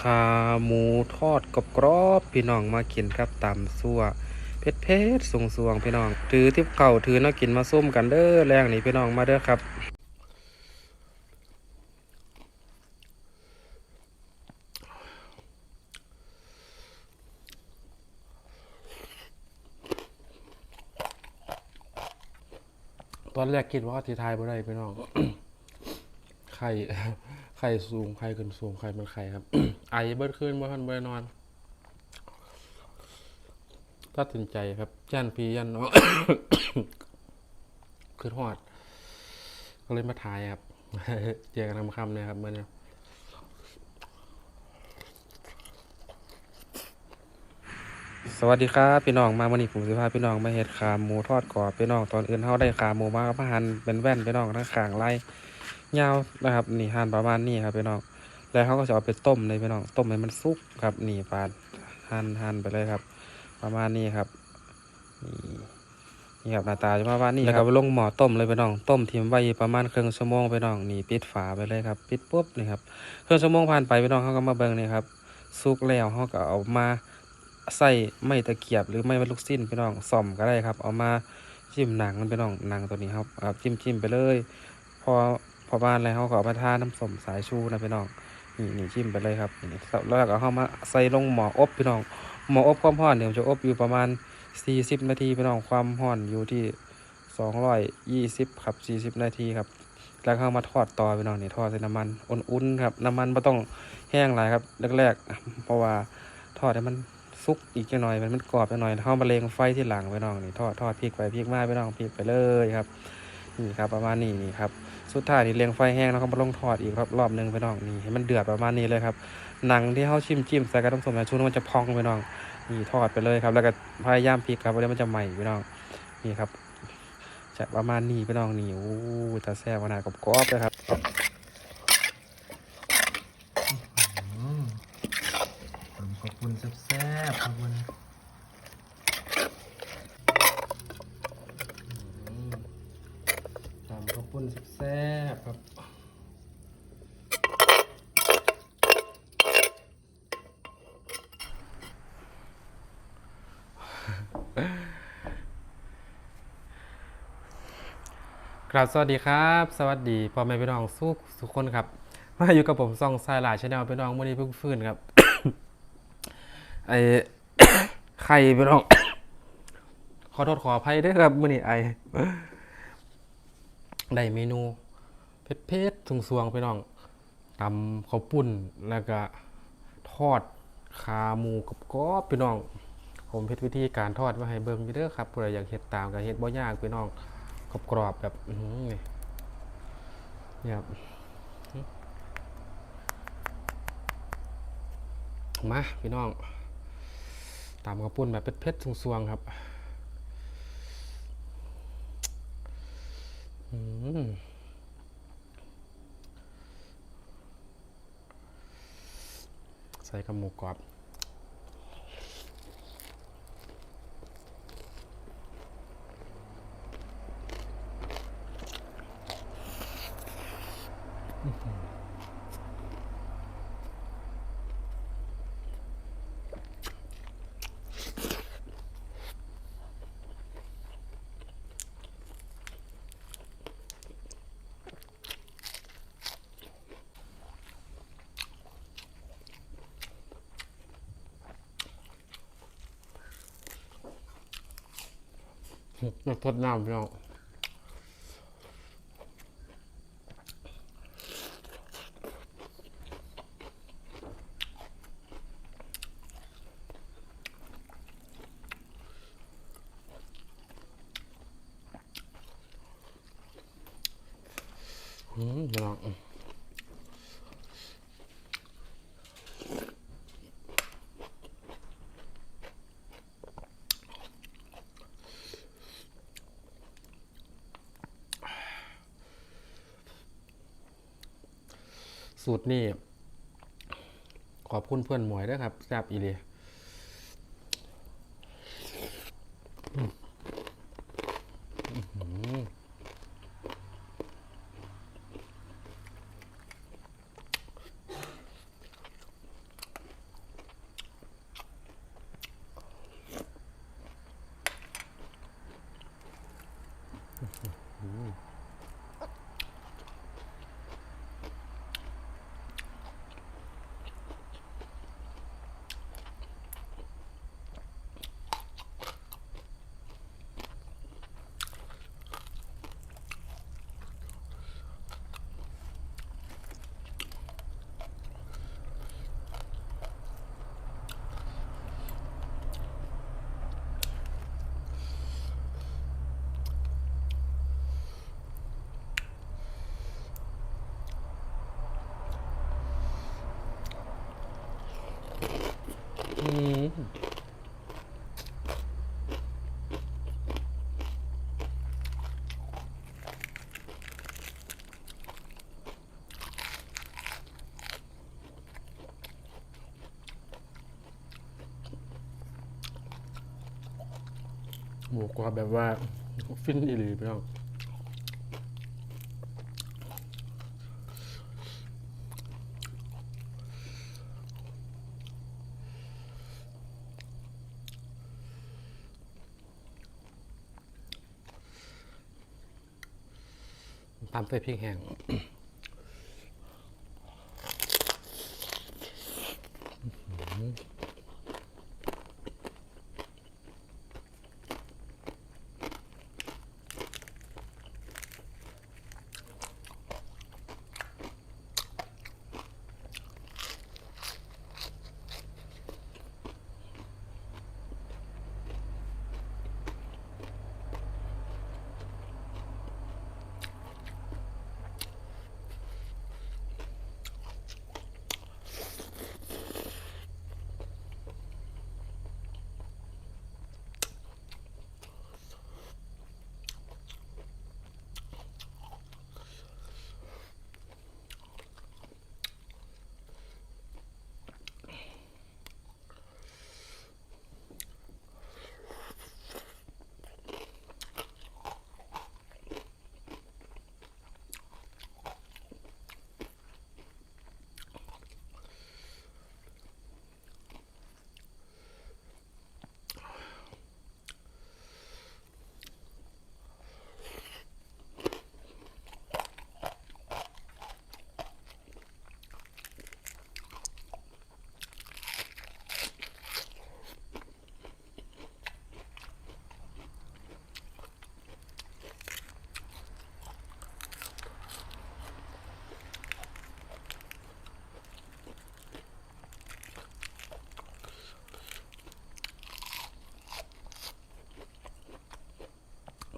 ขาหมูทอดกรอบๆพี่น้องมากินครับตำซั่วเผ็ดเผ็ดๆสงสวงๆพี่น้อง ถือที่เก่าถือนาะกินมาส้มกันเด้อแรงนี่พี่น้องมาเด้อครับตอนแรกคิดว่าทีทายบ่ได้พี่น้อง ไข่ ข่สูงไข่ขึ้นสูงไข่มันไข่ครับ ไอเบิดขึ้นบ่ทันบ่นอนตัดสินใจครับย่านพี่ย่านน้องคือหอด ก็เลยมาถ่ายครับเจอกันทำคำเนี่ยครับเมื่อนี้สวัสดีครับพี่น้องมาวันนี้ผมสิพาพี่น้องมาเฮ็ดขาหมูทอดกรอบพี่น้องตอนอื่นเฮาได้ขาหมูมาก็มาหั่นเป็นแว่นพี่น้องทั้งขางไล่ ยาวนะครับนี่หั่นประมาณนี้ครับพี่น้องแล้วเขาก็จะเอาไปต้มเลยพี่น้องต้มให้มันสุกครับนี่ปาดหั่นหั่นไปเลยครับ ประมาณนี้ครับนี่นี่ครับหน้าตาจะประมาณนี้แล้วก็ลงหม้อต้มเลยพี่น้องต้มทิ้งไว้ประมาณครึ่งชั่วโมงพี่น้องนี่ปิดฝาไปเลยครับปิดปุ๊บนี่ครับครึ่งชั่วโมงผ่านไปพี่น้องเขาก็มาเบิ่งนี่ครับสุกแล้วเขาก็เอามาใส่ไม้ตะเกียบหรือไม้ลูกสิ้นพี่น้องส่อมก็ได้ครับ เอามาจิ้มหนังมันพี่น้องหนังตัวนี้ครับครับจิ้มจิ้มไปเลย พอ พอบ้านแล้วเขาก็เอมาทาน้ำสมสายชูนะพี่น้องนี่นี่จิ้มไปเลยครับนี่แล้วก็เอามาใส่ลงหม้ออบพี่น้องหม้ออบความร้อนเดี๋ยวจะอบอยู่ประมาณ 40 นาทีพี่น้องความร้อนอยู่ที่ 220 ครับ 40 นาทีครับ แล้วเข้ามาทอดต่อพี่น้องนี่ทอดใส่น้ำมันอุ่นๆครับน้ำมันไม่ต้องแห้งหลายครับแรกๆเพราะว่าทอดให้มันสุกอีกหน่อยมันมันกรอบจักหน่อยเข้ามาเลงไฟที่หลังพี่น้องนี่ทอดทอดพริกไปพริกมาพี่น้องพริกไปเลยครับ นี่ครับประมาณนี้นี่ครับ สุดท้ายนี่เลงไฟแห้งแล้วก็มาลงทอดอีกครับรอบหนึงไปน้องนี่ให้มันเดือดประมาณนี้เลยครับหนังที่เขาชิมจิ้มใส่กระต้มสมชูมันจะพองไปน้องนี่ทอดไปเลยครับ แล้วก็พยายามพลิกครับเพราะเดี๋ยวมันจะใหม่ไปน้องนี่ครับจะประมาณนี้ไปน้องนี่โอ้ตาแซ่บขนาดกรอบๆเลยครับผมขอบคุณแซ่บๆขอบคุณ ตามขอบคุณแซ่บครับครับสวัสดีครับ สวัสดีพ่อแม่พี่น้องสุกทุกคนครับ มาอยู่กับผมซองสายหลายชาแนลพี่น้องวันนี้เพิ่งฟื้นครับไอ้ไข่พี่น้อง ขอโทษขออภัยด้วยครับมื่อนี้ไอ ได้เมนูเผ็ดๆสวงๆพี่น้องตำข้าวปุ้นแล้วก็ทอดขาหมูกับกรอบๆพี่น้อง ผมเฮ็ดวิธีการทอดมาให้เบิ่งอยู่เด้อครับผู้ใดอยากเฮ็ดตามก็เฮ็ดบ่ยากพี่น้องกรอบๆแบบนี่นี่ครับมาพี่น้องตามกระปุ้นแบบเผ็ดๆสวงๆครับอืม ใส่กับหมูกรอบ อยากทดน้ำพี่น้องอืมพี่ สูตรนี่ขอบคุณเพื่อนหมวยด้วยครับแซบอีเลียอืม หมูกรอบแบบว่า ฟินอีหลีพี่น้อง ตามใส่พริกแห้ง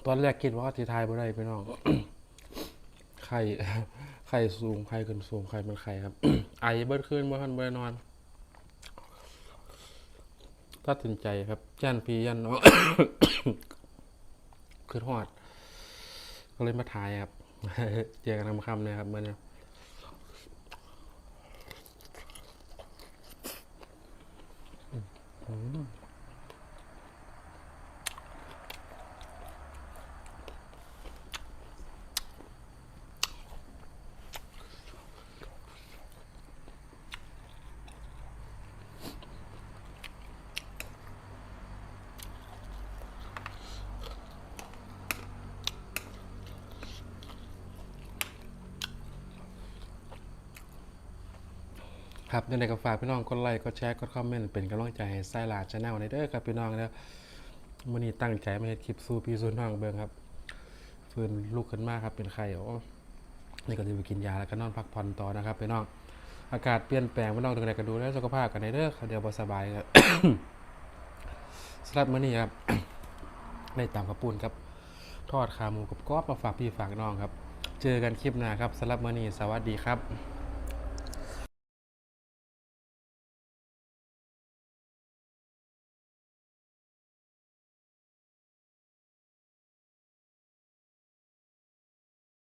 ตอนแรกคิดว่าทีทายบ่ได้พี่น้อง ไข่ไข่สูงไข่ขึ้นสูงไข่เป็นไข่ครับ ไอเบิดขึ้นบ่ทันบ่ได้นอนตัดสินใจครับย่านพี่ย่านน้องคือหอด ก็เลยมาถ่ายครับเจอกันทำคำเนี่ยครับเมื่อนี้ ครับยังไงก็ฝากพี่น้องกดไลค์กดแชร์กดคอมเมนต์เป็นกำลังใจให้ไซลาชาแนลในเด้อครับพี่น้องแล้วมื้อนี้ตั้งใจมาเฮ็ดคลิปสู้พี่สู้น้องเบิ่งครับฟื้นลุกขึ้นมาครับเป็นไข้โอ้นี่ก็จะไปกินยาแล้วก็นอนพักผ่อนต่อนะครับพี่น้องอากาศเปลี่ยนแปลงพี่น้องตรงไหนก็ดูแลสุขภาพกันในเด้อครับเดี๋ยวบสบายครับสำหรับมื้อนี้ครับได้ตามกระปุนครับ ทอดขาหมูกับกรอบมาฝากพี่ฝากน้องครับ เจอกันคลิปหน้าครับสำหรับมื้อนี้สวัสดีครับ